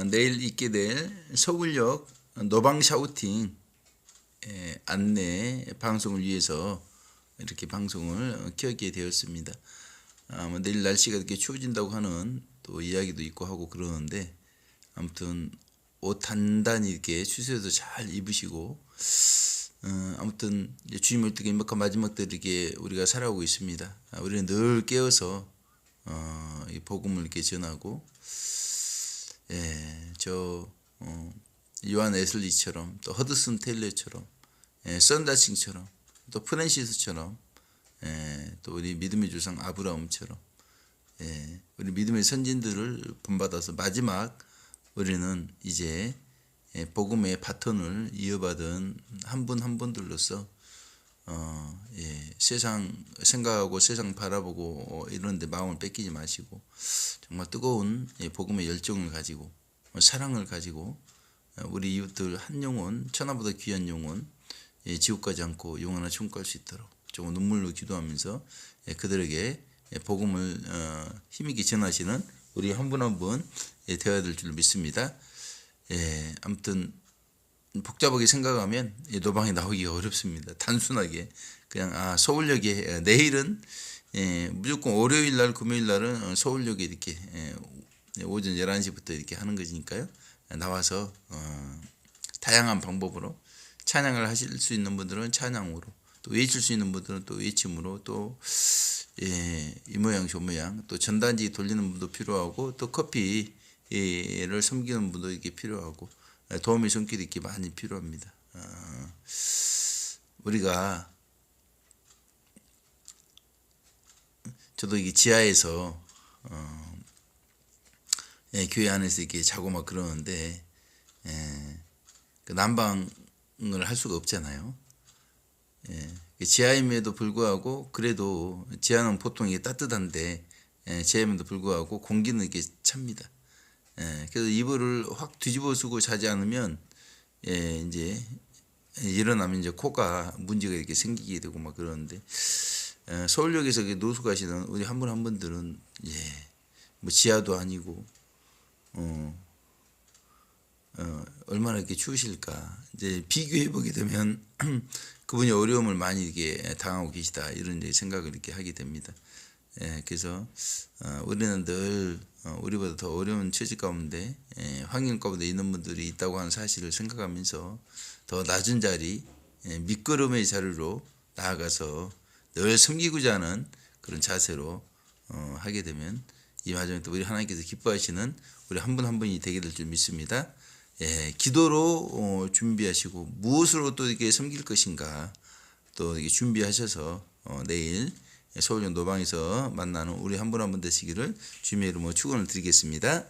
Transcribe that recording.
어, 내일 있게 될 서울역 노방 샤우팅 에, 안내 방송을 위해서 이렇게 방송을 어, 켜게 되었습니다. 아, 뭐 내일 날씨가 이렇게 추워진다고 하는 또 이야기도 있고 하고 그러는데 아무튼 옷 단단히 이렇게 추수해서 잘 입으시고 어, 아무튼 주님을 뜨게 임박한 마지막 때 이렇게 우리가 살아오고 있습니다. 아, 우리는 늘 깨어서 어, 이 복음을 이렇게 전하고 예, 저 어, 요한 에슬리처럼 또 허드슨 테일러처럼 예, 썬다싱처럼 또 프랜시스처럼 예, 또 우리 믿음의 조상 아브라함처럼 예, 우리 믿음의 선진들을 본받아서 마지막 우리는 이제 예, 복음의 바톤을 이어받은 한 분한 분들로서 어, 예, 세상 생각하고 세상 바라보고 어, 이런데 마음을 뺏기지 마시고 정말 뜨거운 예, 복음의 열정을 가지고 어, 사랑을 가지고 어, 우리 이웃들 한 영혼 천하보다 귀한 영혼 예, 지옥 가지 않고 영원한 천국 갈 수 있도록 정말 눈물로 기도하면서 예, 그들에게 예, 복음을 어, 힘있게 전하시는 우리 한 분 한분 예, 되어야 될 줄 믿습니다. 예, 아무튼 복잡하게 생각하면 이 노방이 나오기가 어렵습니다. 단순하게 그냥 아 서울역에 예, 내일은 예, 무조건 월요일 날 금요일 날은 어, 서울역에 이렇게 예, 오전 11시부터 이렇게 하는 것이니까요. 나와서 어, 다양한 방법으로 찬양을 하실 수 있는 분들은 찬양으로 또 외칠 수 있는 분들은 또 외침으로 또 예, 이 모양 저 모양 또 전단지 돌리는 분도 필요하고 또 커피를 섬기는 분도 이렇게 필요하고 예, 도움의 손길이 이렇게 많이 필요합니다. 어, 우리가 저도 이게 지하에서 어, 예, 교회 안에서 이렇게 자고 막 그러는데 예, 그 난방을 할 수가 없잖아요. 예, 지하임에도 불구하고 그래도 지하는 보통 이게 따뜻한데 예, 지하임에도 불구하고 공기는 이렇게 찹니다. 예, 그래서 이불을 확 뒤집어 쓰고 자지 않으면 예, 이제 일어나면 이제 코가 문제가 이렇게 생기게 되고 막 그러는데 예, 서울역에서 이렇게 노수 가시는 우리 한 분 한 분들은 예, 뭐 지하도 아니고 어, 어, 얼마나 이렇게 추우실까 이제 비교해 보게 되면 그분이 어려움을 많이 이렇게 당하고 계시다 이런 생각을 이렇게 하게 됩니다. 예, 그래서 어, 우리는 늘 어, 우리보다 더 어려운 처지 가운데 예, 환경 가운데 있는 분들이 있다고 하는 사실을 생각하면서 더 낮은 자리 예, 밑거름의 자리로 나아가서 늘 섬기고자 하는 그런 자세로 어, 하게 되면 이또 우리 하나님께서 기뻐하시는 우리 한분한 분이 되게 될 줄 믿습니다. 예, 기도로 어, 준비하시고 무엇으로 또 이렇게 섬길 것인가 또 이렇게 준비하셔서 어, 내일 서울역 노방에서 만나는 우리 한 분 한 분 되시기를 주님의 이름으로 축원을 드리겠습니다.